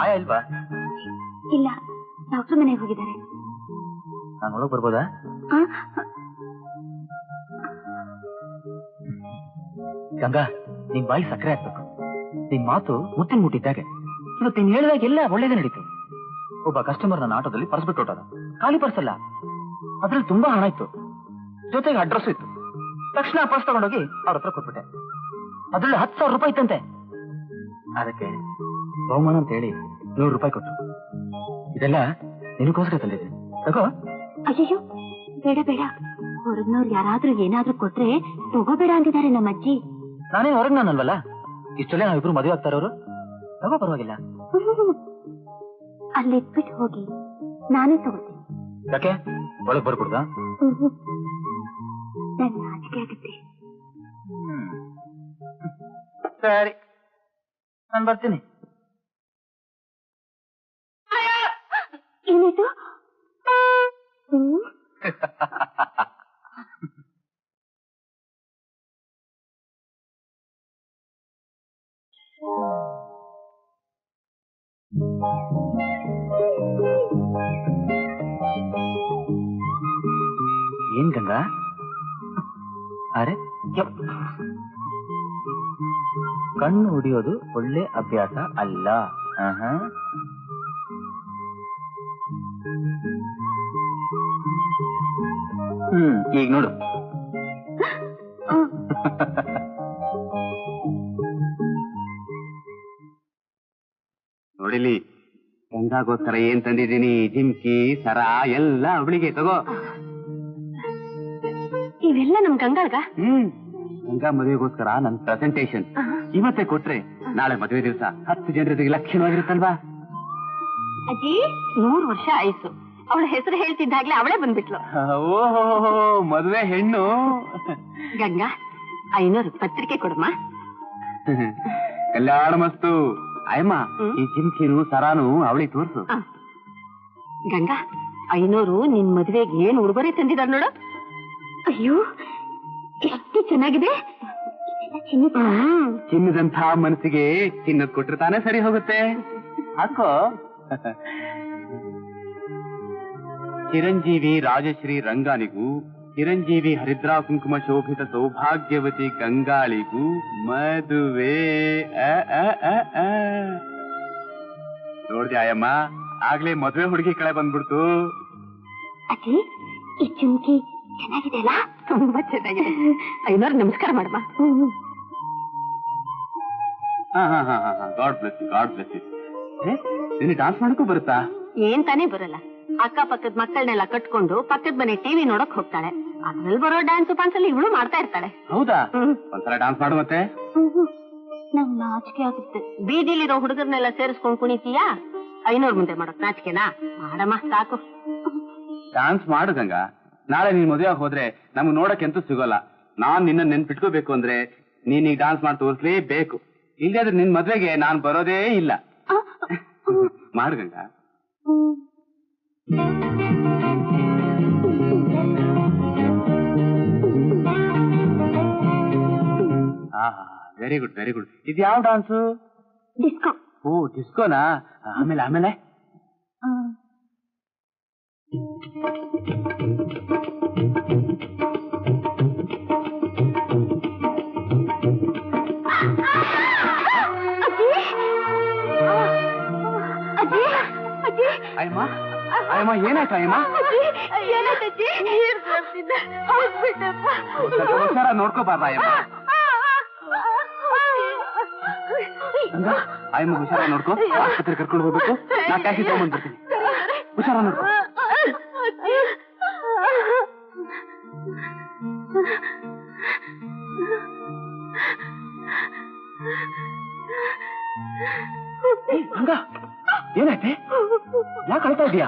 ಆಯಾ ಇಲ್ವಾ? ಇಲ್ಲ ಡಾಕ್ಟರ್ ಮನೆಗೆ ಹೋಗಿದ್ದಾರೆ. ನಾನು ಒಳಗ್ ಬರ್ಬೋದಾ? ಗಂಗಾ ನಿನ್ ಬಾಯಿ ಸಕ್ಕರೆ ಹಾಕ್ಬೇಕು ನಿನ್ ಮಾತು ಮುತ್ತಿನ ಮುಟ್ಟಿದ್ದಾಗೆ ಇವತ್ತು ನೀನ್ ಹೇಳಿದಾಗ ಎಲ್ಲ ಒಳ್ಳೇದೇ ನಡೀತು. ಒಬ್ಬ ಕಸ್ಟಮರ್ ನನ್ನ ಆಟೋದಲ್ಲಿ ಪರ್ಸ್ ಬಿಟ್ಟು ಹೊಟ್ಟದ ಖಾಲಿ ಪರ್ಸ್ ಅಲ್ಲ ಅದ್ರಲ್ಲಿ ತುಂಬಾ ಹಣ ಇತ್ತು. ಜೊತೆಗೆ ಅಡ್ರೆಸ್ ಇತ್ತು. ತಕ್ಷಣ ಪರ್ಸ್ ತಗೊಂಡೋಗಿ ಅವ್ರ ಹತ್ರ ಕೊಟ್ಬಿಟ್ಟೆ. ಅದ್ರಲ್ಲಿ ಹತ್ತು ಸಾವಿರ ರೂಪಾಯಿ ಇತ್ತಂತೆ. ಅದಕ್ಕೆ? ಬಹುಮಾನ ಅಂತ ಹೇಳಿ ನೂರು ರೂಪಾಯಿ ಕೊಟ್ಟು ಇದೆಲ್ಲ ನಿನಗೋಸ್ಕರ ತಂದಿದ್ದೆ ತಗೋ. ಅಯ್ಯೋ ಬೇಡ ಬೇಡ. ಹೊರಗ್ನವ್ರು ಯಾರಾದ್ರೂ ಏನಾದ್ರೂ ಕೊಟ್ರೆ ತಗೋಬೇಡ ಅಂತಿದ್ದಾರೆ ನಮ್ಮ ಅಜ್ಜಿ ನಾನೇ ಹೊರಗ್ನಲ್ವಲ್ಲ ಇಷ್ಟಲ್ಲೇ ಇಬ್ರು ಮದುವೆ ಆಗ್ತಾರ ಅವರು ತಗೋ ಪರವಾಗಿಲ್ಲ. ಅಲ್ಲಿಟ್ಬಿಟ್ಟು ಹೋಗಿ ನಾನೇ ತಗೋತೀನಿ. ಯಾಕೆ? ಒಳಗ್ ನಾಚಿಕೆ ಆಗುತ್ತೆ. ಸರಿ. ನಾನು ಬರ್ತೀನಿ. ಏನಾಯ್ತು ಹ್ಮ್ ಏನ್ ಗಂಗಾ ಅರೆ ಯಪ್. ಕಣ್ಣು ಹೊಡಿಯೋದು ಒಳ್ಳೆ ಅಭ್ಯಾಸ ಅಲ್ಲ ಹ್ಮ್ ಈಗ ನೋಡು. ನೋಡಿಲಿ ಗಂಗಾಗೋಸ್ಕರ ಏನ್ ತಂದಿದ್ದೀನಿ? ಜಿಮ್ಕಿ ಸರ ಎಲ್ಲ ಅವಳಿಗೆ ತಗೋ. ಇವೆಲ್ಲ ನಮ್ ಗಂಗಾಗ ಹ್ಮ್ ಗಂಗಾ ಮದುವೆಗೋಸ್ಕರ ನನ್ ಪ್ರೆಸೆಂಟೇಶನ್ ಇವತ್ತೇ ಕೊಟ್ರೆ ನಾಳೆ ಮದುವೆ ದಿವಸ. ಹತ್ತು ಜನರಿಗೆ ಲಕ್ಷಣವಾಗಿರುತ್ತಲ್ವಾ? ಅಜ್ಜಿ ನೂರ್ ವರ್ಷ ಆಯ್ತು. ಅವಳ ಹೆಸರು ಹೇಳ್ತಿದ್ದಾಗ್ಲೇ ಅವಳೇ ಬಂದ್ಬಿಟ್ಲು. ಓಹೋ ಮದುವೆ ಹೆಣ್ಣು. ಗಂಗಾ ಐನೂರು ಪತ್ರಿಕೆ ಕೊಡಮ್ಮ ಕಲ್ಯಾಣ ಮಸ್ತು. ಅಯ್ಯಮ್ಮ. ಈ ಜಿಮ್ಕಿನು ಸರಾನು ಅವಳಿಗೆ ತೋರ್ಸು. ಗಂಗಾ ಐನೂರು ನಿನ್ ಮದ್ವೆಗೆ ಏನ್ ಉಡುಗೊರೆ ತಂದಿದಾರ ನೋಡು. ಅಯ್ಯೋ ಎಷ್ಟು ಚೆನ್ನಾಗಿದೆ. ಚಿನ್ನದಂತಹ ಮನಸ್ಸಿಗೆ ಚಿನ್ನದ್ ಕೊಟ್ರೆ ತಾನೇ ಸರಿ ಹೋಗುತ್ತೆ. ಹಾಕೋ. ಚಿರಂಜೀವಿ ರಾಜಶ್ರೀ ರಂಗಾನಿಗೂ ಚಿರಂಜೀವಿ ಹರಿದ್ರಾ ಕುಂಕುಮ ಶೋಭಿತ ಸೌಭಾಗ್ಯವತಿ ಗಂಗಾಳಿಗೂ ಮದುವೆ. ಅ, ಅ, ಅ, ಅ. ನೋಡ್ದೆ ಆಯಮ್ಮ ಆಗ್ಲೇ ಮದುವೆ ಹುಡುಗಿ ಕಳೆ ಬಂದ್ಬಿಡ್ತು. ಅಜ್ಜಿ ಈ ಚುಮ್ಕಿ ಚೆನ್ನಾಗಿದೆ ಅಲ್ಲ ತುಂಬಾ ಚೆನ್ನಾಗಿದೆ. ಐನೋರ್ ನಮಸ್ಕಾರ ಮಾಡಮ್ಮ. ಹಾ ಹಾ ಹಾ ಹಾ ಗಾಡ್ ಬ್ಲೆಸ್ ಗಾಡ್ ಬ್ಲೆಸ್ ನಿನ್ನ ಡಾನ್ಸ್ ಮಾಡಕ್ಕೂ ಬರುತ್ತಾ? ಏನ್ ತಾನೇ ಬರಲ್ಲ. ಅಕ್ಕ ಪಕ್ಕದ ಮಕ್ಕಳನ್ನೆಲ್ಲ ಕಟ್ಕೊಂಡು ಪಕ್ಕದ ಮನೆ ಟಿವಿ ನೋಡಕ್ ಹೋಗ್ತಾಳೆ. ಅದ್ರಲ್ಲಿ ಬರೋ ಡ್ಯಾನ್ಸ್ ಪಾನ್ಸ್ ಅಲ್ಲಿ ಇವಳು ಮಾಡ್ತಾ ಇರ್ತಾಳೆ. ಹೌದಾ? ಡಾನ್ಸ್ ಮಾಡು ಮತ್ತೆ. ನಂಗ್ ನಾಚಿಕೆ ಆಗುತ್ತೆ. ಬೀದಿಲಿರೋ ಹುಡುಗರ್ನೆಲ್ಲ ಸೇರಿಸ್ಕೊಂಡ್ ಕುಣಿತೀಯಾ? ಐನೂರ್ ಮುಂದೆ ಮಾಡಕ್ ನಾಚಿಕೆನಾ? ಮಾಡಮ್ಮ ಸಾಕು. ಡಾನ್ಸ್ ಮಾಡು ಗಂಗಾ. ನಾಳೆ ನೀನ್ ಮದುವೆ ಹೋದ್ರೆ ನಮ್ಗೆ ನೋಡಕ್ ಎಂತೂ ಸಿಗೋಲ್ಲ. ನಾನ್ ನಿನ್ನ ನೆನ್ಪಿಟ್ಕೋಬೇಕು ಅಂದ್ರೆ ನೀನ್ ಈಗ ಡಾನ್ಸ್ ಮಾಡಿ ತೋರಿಸ್ಲೇಬೇಕು. ಇಲ್ಲದೆ ಆದ್ರೆ ನಿನ್ ಮದ್ವೆಗೆ ನಾನ್ ಬರೋದೇ ಇಲ್ಲ. ಮಾಡು Ganga. Very good very good ಇದು ಯಾವ ಡಾನ್ಸು ಡಿಸ್ಕೋ ಓ ಡಿಸ್ಕೋನಾ ಆಮೇಲೆ ಆಮೇಲೆ ಅಜ್ಜಿ ಅಜ್ಜಿ ಅಯ್ಯಮ್ಮ ಅಯ್ಯಮ್ಮ ಏನಾಯ್ತು ಅಯ್ಯಮ್ಮ ಏನಾಯ್ತಜ್ಜಿ ನೀರ್ ಬರ್ತಿದ್ದೆ ಹೋಗ್ಬಿಟ್ಟಪ್ಪ ಸ್ವಲ್ಪ ಹುಷಾರ ನೋಡ್ಕೋಬಾರ್ದ ಅಯ್ಯಮ್ಮ ಗಂಗಾ ಅಯ್ಯಮ್ಮ ಹುಷಾರ ನೋಡ್ಕೋ ಆಸ್ಪತ್ರೆ ಕರ್ಕೊಂಡು ಹೋಗ್ಬೇಕು ನಾ ಟ್ಯಾಕ್ಸಿ ತಗೊಂಡ್ಬರ್ತೀನಿ ಹುಷಾರ ನೋಡ್ಕೋ ಗಂಗಾ ಏನಾಯ್ತೆ ಯಾಕೆ ಅಳ್ತಾ ಇದೀಯಾ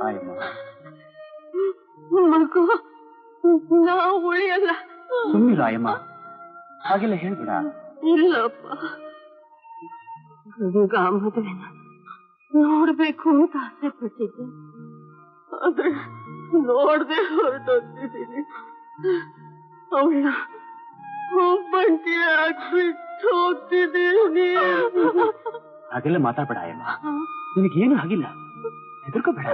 ಆಯಮ್ಮ ಮಗು ನಾ ಉಳಿಯಲ್ಲ ಸುಮ್ಮನಿರು ಆಯಮ್ಮ ಹಾಗೆಲ್ಲ ಹೇಳ್ಬೇಡ ಇಲ್ಲಪ್ಪ ಗಂಗಾ ಮದುವೆನ ನೋಡ್ಬೇಕು ಅಂತ ಆಸೆ ಪಟ್ಟಿದ್ದೆ ಆದ್ರೆ ನೋಡ್ದೆ ಹೊರಟೋಗ್ತಿದ್ದೀನಿ ಅವಳ ಒಬ್ಬಂಟಿ ಬಿಟ್ಟು ಹೋಗ್ತಿದ್ದೀನಿ ಹಾಗೆಲ್ಲ ಮಾತಾಡ್ಬೇಡ ಆಯಮ್ಮ ನಿನಗೇನು ಆಗಿಲ್ಲ ಹೆದರ್ಕೋಬೇಡ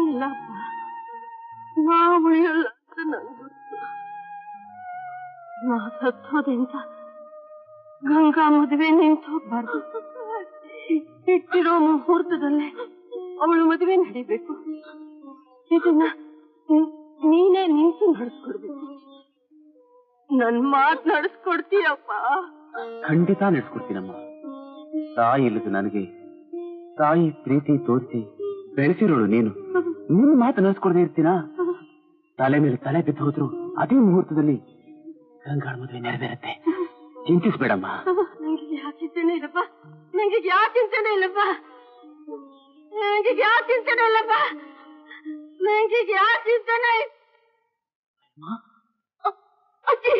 ಇಲ್ಲಪ್ಪ ನಾ ಉಳಿಯಲ್ಲ ಅಂತ ನಂಗ್ ಗೊತ್ತು ನಾ ಸತ್ತೋದಿಂದ ಗಂಗಾ ಮದುವೆ ನಿಂತು ಹೋಗ್ಬಾರ್ದು ಇಟ್ಟಿರೋ ಮುಹೂರ್ತದಲ್ಲೇ ಅವಳು ಮದುವೆ ನಡಿಬೇಕು ಇದನ್ನ ನೀ- ನೀನೇ ನಿಂತು ನಡೆಸ್ಕೊಡ್ಬೇಕು. ನನ್ ಮಾತ್ ನಡೆಸ್ಕೊಡ್ತೀಯಪ್ಪ. ಖಂಡಿತ ನಡೆಸ್ಕೊಡ್ತೀನಮ್ಮ. ತಾಯಿ ಇಲ್ಲದ ನನಗೆ ತಾಯಿ ಪ್ರೀತಿ ತೋರಿಸಿ ಬೆಳೆಸಿರೋಳು ನೀನು. ನಿನ್ ಮಾತು ನಡೆಸ್ಕೊಡದೆ ಇರ್ತೀನ? ತಲೆ ಮೇಲೆ ತಲೆ ಬಿದ್ದು ಹೋದ್ರು ಅದೇ ಮುಹೂರ್ತದಲ್ಲಿ ಗಂಗಾಳ ಮದುವೆ ನೆರವೇರುತ್ತೆ. ಚಿಂತಿಸ್ಬೇಡಮ್ಮ. ನಂಗೆ ಯಾವ ಚಿಂತೆನೇ ಇಲ್ಲಪ್ಪ. ನಂಗೆ ಯಾವ ಚಿಂತನೆ ಇಲ್ಲಪ್ಪ. ನಂಗೆ ಯಾವ ಚಿಂತೆನೇ ಇಲ್ಲಪ್ಪ. ನಂಗೆ ಯಾವ ಚಿಂತೆನೇ ಇಲ್ಲ- ಅಜ್ಜಿ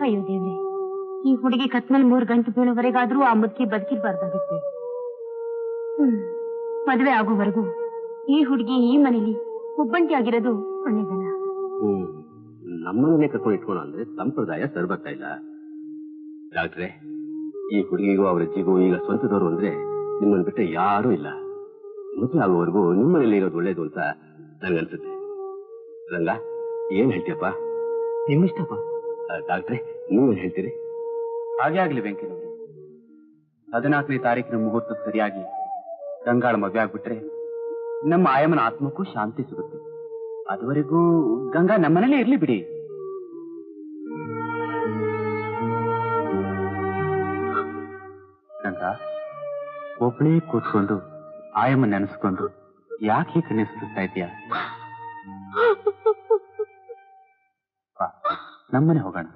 ಅಯ್ಯೋ ದೇವ್ರೆ ಈ ಹುಡುಗಿ ಕತ್ನಲ್ಲಿ ಮೂರ್ ಗಂಟೆ ಬೀಳುವರೆಗಾದ್ರೂ ಆ ಮುದುಕಿ ಬದುಕಿರ್ಬಾರ್ದಾಗಿತ್ತೆ. ಹ್ಮ್ ಮದುವೆ ಆಗೋವರೆಗೂ ಈ ಹುಡುಗಿ ಈ ಮನೇಲಿ ಒಬ್ಬಂಟಿ ಆಗಿರೋದು ಒಳ್ಳೇದಲ್ಲ ಹ್ಮ್ ನಮ್ಮನ್ನೇ ಕರ್ಕೊಂಡು ಇಟ್ಕೊಳ್ಳೋ ಅಂದ್ರೆ ಸಂಪ್ರದಾಯ ಸರ್ಬತ್ತಾ ಇಲ್ಲ. ಡಾಕ್ಟ್ರೆ ಈ ಹುಡುಗಿಗೂ ಅವರ ಅಜ್ಜಿಗೂ ಈಗ ಸ್ವಂತದವರು ಅಂದ್ರೆ ನಿಮ್ಮನ್ನು ಬಿಟ್ಟರೆ ಯಾರೂ ಇಲ್ಲ. ಮದುವೆ ಆಗುವವರೆಗೂ ನಿಮ್ಮನೇಲಿ ಇರೋದು ಒಳ್ಳೇದು ಅಂತ ನನ್ಗನ್ಸುತ್ತೆ ರಂಗ ಏನ್ ಹೇಳ್ತೀಯಪ್ಪ? ನಿಮ್ಮಿಷ್ಟಪ್ಪ? ಡಾಕ್ಟ್ರೆ ನೀವೇನ್ ಹೇಳ್ತೀರಿ? ಹಾಗೆ ಆಗ್ಲಿ ವೆಂಕಟನವ್ರೆ ಹದಿನಾಲ್ಕನೇ ತಾರೀಕಿನ ಮುಹೂರ್ತ ಸರಿಯಾಗಿ ಗಂಗಾಳ ಮದುವೆ ಆಗ್ಬಿಟ್ರೆ ನಮ್ಮ ಆಯಮನ ಆತ್ಮಕ್ಕೂ ಶಾಂತಿ ಸಿಗುತ್ತೆ. ಅದುವರೆಗೂ ಗಂಗಾ ನಮ್ಮನೇಲೇ ಇರ್ಲಿ ಬಿಡಿ. ಗಂಗಾ ಒಬ್ಬಳೇ ಕೂತ್ಕೊಂಡು ಆಯಮ್ಮ ನೆನೆಸ್ಕೊಂಡು ಯಾಕೆ ಕಣ್ಣೀರ್ ಇದೆಯಾ ನಮ್ಮನೆ ಹೋಗೋಣ.